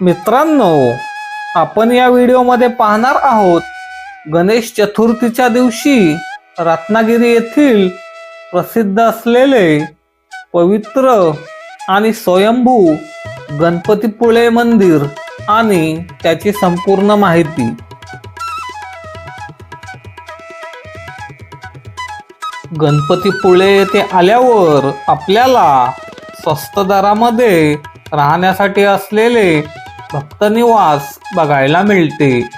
मित्रांनो आपण या व्हिडिओमध्ये पाहणार आहोत गणेश चतुर्थीच्या दिवशी रत्नागिरी येथील प्रसिद्ध असलेले पवित्र आणि स्वयंभू गणपतीपुळे मंदिर आणि त्याची संपूर्ण माहिती. गणपतीपुळे येथे आल्यावर आपल्याला स्वस्त दरामध्ये राहण्यासाठी असलेले भक्त निवास बघायला मिळते.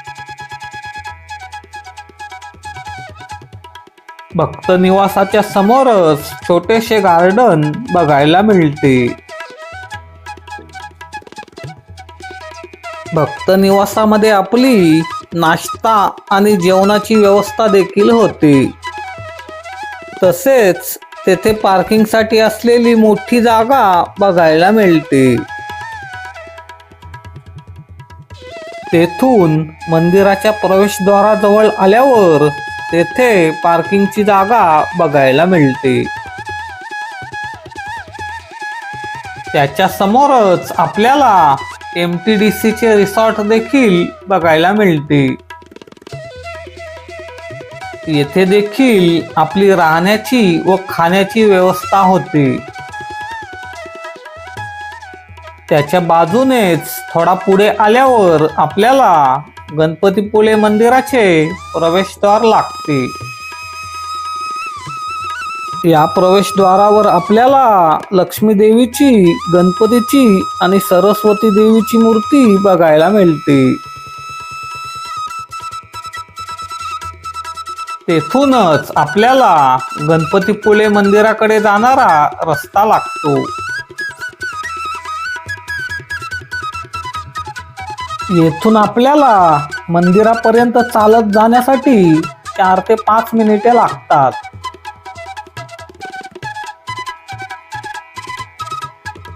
भक्त निवासाच्या समोरच छोटेसे गार्डन बघायला मिळते. भक्त निवासामध्ये आपली नाश्ता आणि जेवणाची व्यवस्था देखील होते. तसेच तेथे पार्किंगसाठी असलेली मोठी जागा बघायला मिळते. तेथून मंदिराच्या प्रवेशद्वाराजवळ आल्यावर तेथे पार्किंगची जागा बघायला मिळते. त्याच्या समोरच आपल्याला एम टी डी सीचे रिसॉर्ट देखील बघायला मिळते. येथे देखील आपली राहण्याची व खाण्याची व्यवस्था होते. त्याच्या बाजूनेच थोडा पुढे आल्यावर आपल्याला गणपतीपुळे मंदिराचे प्रवेशद्वार लागते. या प्रवेशद्वारावर आपल्याला लक्ष्मी देवीची गणपतीची आणि सरस्वती देवीची मूर्ती बघायला मिळते. तेथूनच आपल्याला गणपतीपुळे मंदिराकडे जाणारा रस्ता लागतो. येथून आपल्याला मंदिरापर्यंत चालत जाण्यासाठी चार ते पाच मिनिटे लागतात.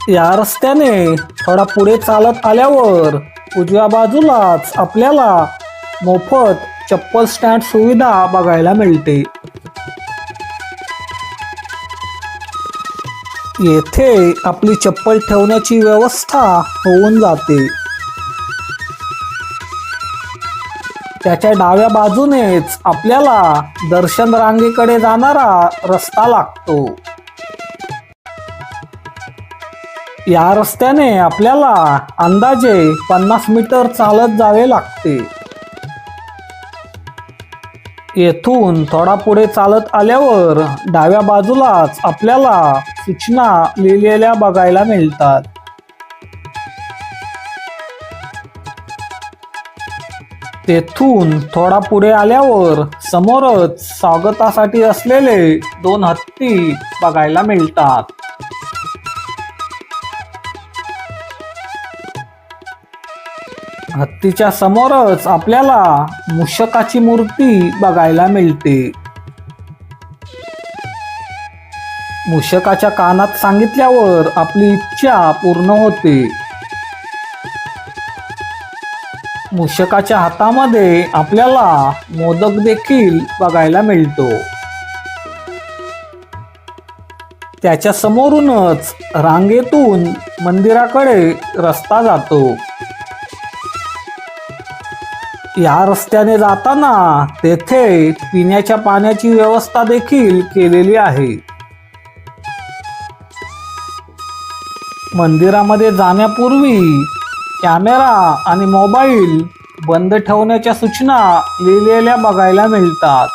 या रस्त्याने थोडा पुढे चालत आल्यावर उजव्या बाजूलाच आपल्याला मोफत चप्पल स्टँड सुविधा बघायला मिळते. येथे आपली चप्पल ठेवण्याची व्यवस्था होऊन जाते. त्याच्या डाव्या बाजूनेच आपल्याला दर्शन रांगेकडे जाणारा रस्ता लागतो. या रस्त्याने आपल्याला अंदाजे पन्नास मीटर चालत जावे लागते. येथून थोडा पुढे चालत आल्यावर डाव्या बाजूलाच आपल्याला सूचना लिहिलेल्या बघायला मिळतात. तेथून थोडा पुढे आल्यावर समोरच स्वागतासाठी असलेले दोन हत्ती बघायला मिळतात. हत्तीच्या समोरच आपल्याला मूषकाची मूर्ती बघायला मिळते. मूषकाच्या कानात सांगितल्यावर आपली इच्छा पूर्ण होते. मूषकाच्या हातामध्ये आपल्याला मोदक देखील बघायला मिळतो. त्याच्या समोरूनच रांगेतून मंदिराकडे रस्ता जातो. या रस्त्याने जाताना तेथे पिण्याच्या पाण्याची व्यवस्था देखील केलेली आहे. मंदिरामध्ये जाण्यापूर्वी कॅमेरा आणि मोबाईल बंद ठेवण्याच्या सूचना लिहिलेल्या बघायला मिळतात.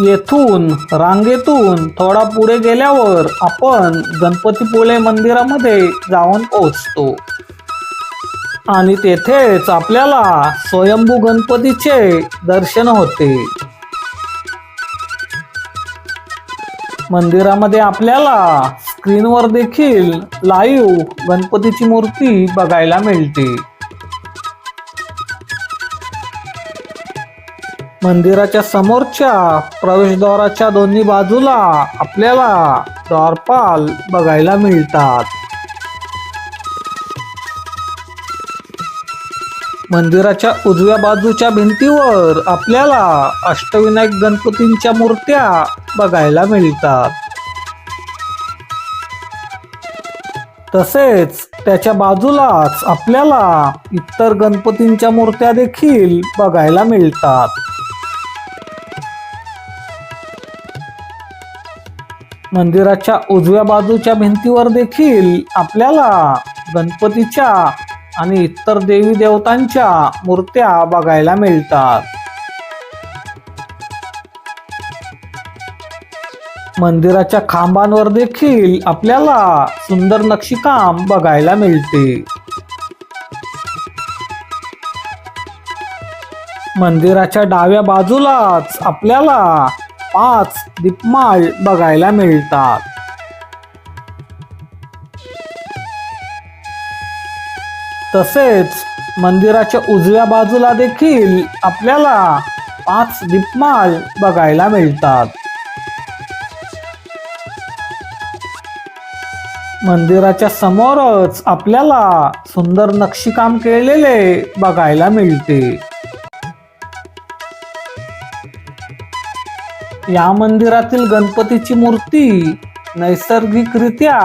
येथून रांगेतून थोडा पुढे गेल्यावर आपण गणपतीपुळे मंदिरामध्ये जाऊन पोहोचतो. आणि तेथेच आपल्याला स्वयंभू गणपतीचे दर्शन होते. मंदिरामध्ये आपल्याला स्क्रीनवर देखील लाईव्ह गणपतीची मूर्ती बघायला मिळते. मंदिराच्या समोरच्या प्रवेशद्वाराच्या दोन्ही बाजूला आपल्याला द्वारपाल बघायला मिळतात. मंदिराच्या उजव्या बाजूच्या भिंतीवर आपल्याला अष्टविनायक गणपतींच्या मूर्त्या बघायला मिळतात. तसेच त्याच्या बाजूलाच आपल्याला इतर गणपतींच्या मूर्त्या देखील बघायला मिळतात. मंदिराच्या उजव्या बाजूच्या भिंतीवर देखील आपल्याला गणपतीच्या आणि इतर देवी देवतांच्या मूर्त्या बघायला मिळतात. मंदिराच्या खांबांवर देखील आपल्याला सुंदर नक्षीकाम बघायला मिळते. मंदिराच्या डाव्या बाजूलाच आपल्याला पाच दीपमाळ बघायला मिळतात. तसेच मंदिराच्या उजव्या बाजूला देखील आपल्याला पाच दीपमाळ बघायला मिळतात. मंदिराच्या समोरच आपल्याला सुंदर नक्षीकाम केलेले बघायला मिळते. या मंदिरातील गणपतीची मूर्ती नैसर्गिकरित्या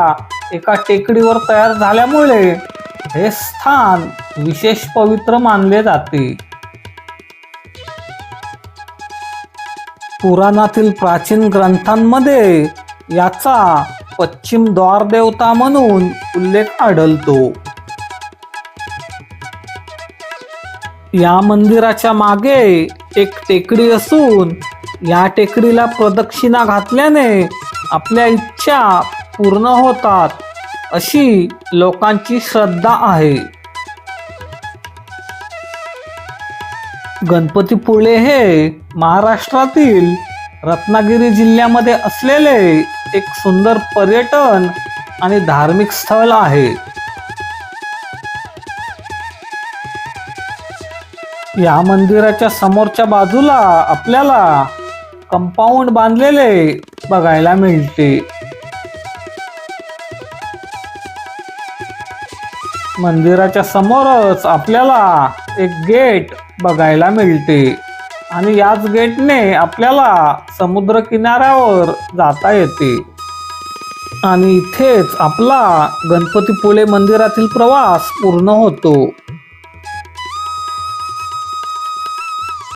एका टेकडीवर तयार झाल्यामुळे हे स्थान विशेष पवित्र मानले जाते. पुराणातील प्राचीन ग्रंथांमध्ये याचा पश्चिम द्वार देवता म्हणून उल्लेख आढळतो. या मंदिराच्या मागे एक टेकडी असून या टेकडीला प्रदक्षिणा घातल्याने आपल्या इच्छा पूर्ण होतात. अशी लोकांची श्रद्धा आहे. गणपतीपुळे हे महाराष्ट्रातील रत्नागिरी जिल्ह्यामध्ये असलेले एक सुंदर पर्यटन आणि धार्मिक स्थळ आहे. या मंदिराच्या समोरच्या बाजूला आपल्याला कंपाऊंड बांधलेले बघायला मिळते. मंदिराच्या समोरच आपल्याला एक गेट बघायला मिळते. आणि याच गेटने आपल्याला समुद्र किनाऱ्यावर जाता येते. आणि इथेच आपला गणपतीपुळे मंदिरातील प्रवास पूर्ण होतो.